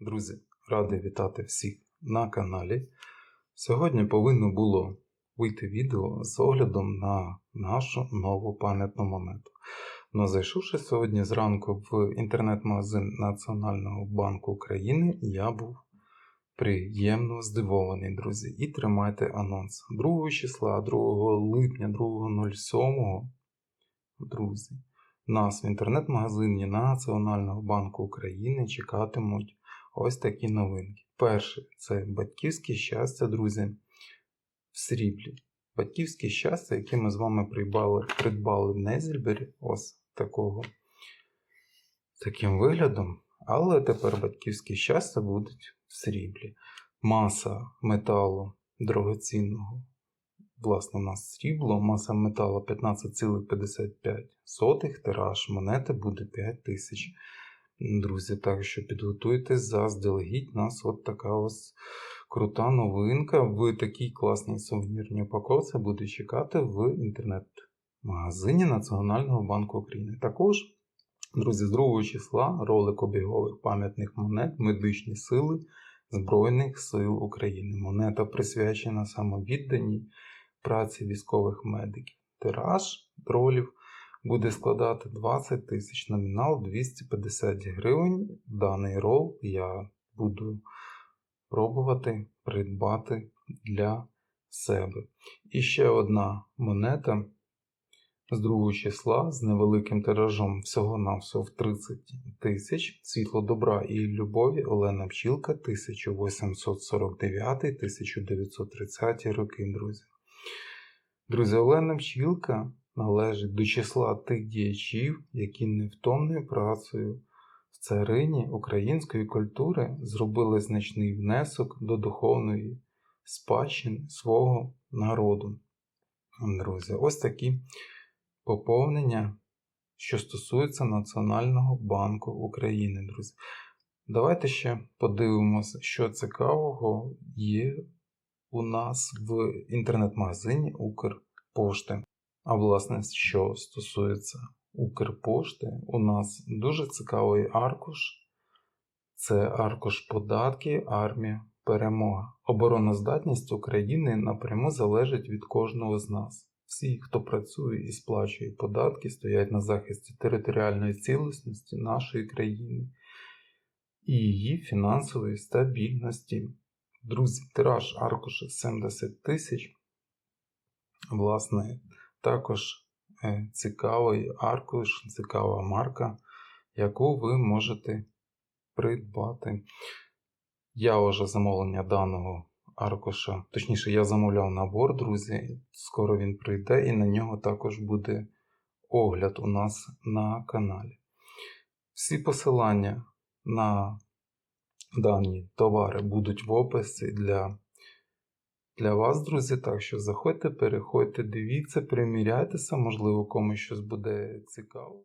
Друзі, радий вітати всіх на каналі. Сьогодні повинно було вийти відео з оглядом на нашу нову пам'ятну монету. Но зайшовши сьогодні зранку в інтернет-магазин Національного банку України, я був приємно здивований, друзі. І тримайте анонс. 2 числа, 2 липня, 2.07, друзі, нас в інтернет-магазині Національного банку України чекатимуть ось такі новинки. Перше це батьківське щастя, друзі, в сріблі. Батьківське щастя, яке ми з вами придбали, придбали в Незільбері, ось такого таким виглядом. Але тепер батьківське щастя будуть в сріблі. Маса металу дорогоцінного. Власне, у нас срібло, маса металу 15,55. Тираж монети буде 5 тисяч. Друзі, так що підготуйтесь заздалегідь. Нас от така ось крута новинка. В такій класній сувенірній упаковці буде чекати в інтернет-магазині Національного банку України. Також, друзі, з 2 числа ролик обігових пам'ятних монет медичні сили Збройних сил України. Монета присвячена самовідданій праці військових медиків. Тираж ролів буде складати 20 тисяч номінал 250 гривень. Даний рол я буду пробувати придбати для себе. І ще одна монета з 2 числа з невеликим тиражом всього-навсього в 30 тисяч. Світло добра і любові Олена Пчілка 1849-1930 роки, друзі. Друзі, Олена Пчілка належить до числа тих діячів, які невтомною працею в царині української культури зробили значний внесок до духовної спадщини свого народу. Друзі, ось такі поповнення, що стосується Національного банку України, друзі. Давайте ще подивимося, що цікавого є у нас в інтернет-магазині Укрпошти. А власне, що стосується Укрпошти, у нас дуже цікавий аркуш. Це аркуш податки, армія, перемога. Обороноздатність України напряму залежить від кожного з нас. Всі, хто працює і сплачує податки, стоять на захисті територіальної цілісності нашої країни і її фінансової стабільності. Друзі, тираж аркуша 70 тисяч. Власне, також е, цікавий аркуш, цікава марка, яку ви можете придбати. Я вже замовлення даного аркуша, точніше, я замовляв набор, друзі. Скоро він прийде, і на нього також буде огляд у нас на каналі. Всі посилання на дані товари будуть в описі для для вас, друзі. Так що заходьте, переходьте, дивіться, приміряйтеся, можливо, комусь щось буде цікаво.